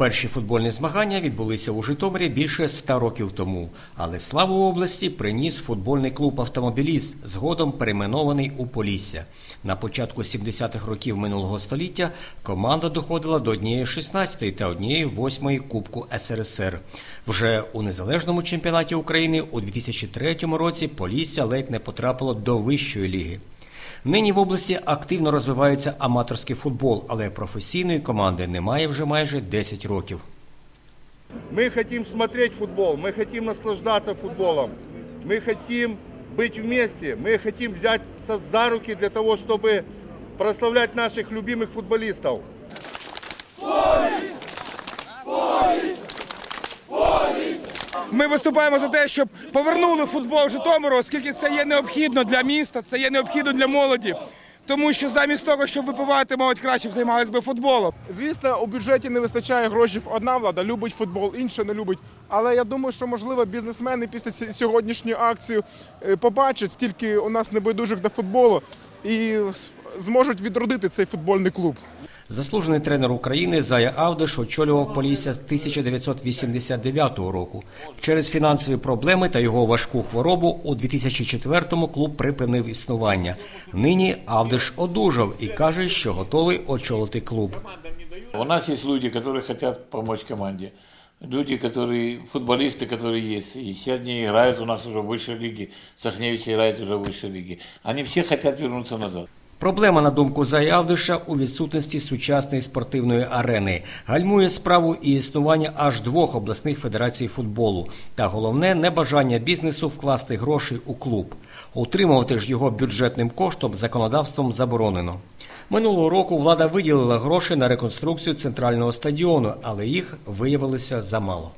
Перші футбольні змагання відбулися у Житомирі більше ста років тому. Але славу області приніс футбольний клуб Автомобіліст, згодом перейменований у Полісся. На початку 70-х років минулого століття команда доходила до однієї 16-ї та однієї 8-ї Кубку СРСР. Вже у незалежному чемпіонаті України у 2003 році Полісся ледь не потрапило до вищої ліги. Нині в області активно розвивається аматорський футбол, але професійної команди немає вже майже 10 років. Мы хотим смотреть футбол, мы хотим наслаждаться футболом, мы хотим быть вместе, мы хотим взяться за руки для того, чтобы прославлять наших любимых футболистов. Ми виступаємо за те, щоб повернули футбол Житомиру, оскільки це є необхідно для міста, це є необхідно для молоді. Тому що замість того, щоб випивати, молодь краще займалися би футболом. Звісно, у бюджеті не вистачає грошей. Одна влада любить футбол, інша не любить. Але я думаю, що можливо бізнесмени після сьогоднішньої акції е, побачать, скільки у нас небайдужих до футболу, і зможуть відродити цей футбольний клуб. Заслужений тренер України Зая Авдиш очолював Полісся з 1989 року. Через фінансові проблеми та його важку хворобу у 2004-му клуб припинив існування. Нині Авдиш одужав і каже, що готовий очолити клуб. У нас есть люди, которые хотят помочь команде. Люди, которые, футболисты, которые есть. И все они играют у нас уже в высшей лиге. Сахневич играет уже в высшей лиге. Они все хотят вернуться назад. Проблема, на думку Зая Авдиша, у відсутності сучасної спортивної арени. Гальмує справу і існування аж двох обласних федерацій футболу. Та головне небажання бізнесу вкласти гроші у клуб. Утримувати ж його бюджетним коштом законодавством заборонено. Минулого року влада виділила гроші на реконструкцію центрального стадіону, але їх виявилося замало.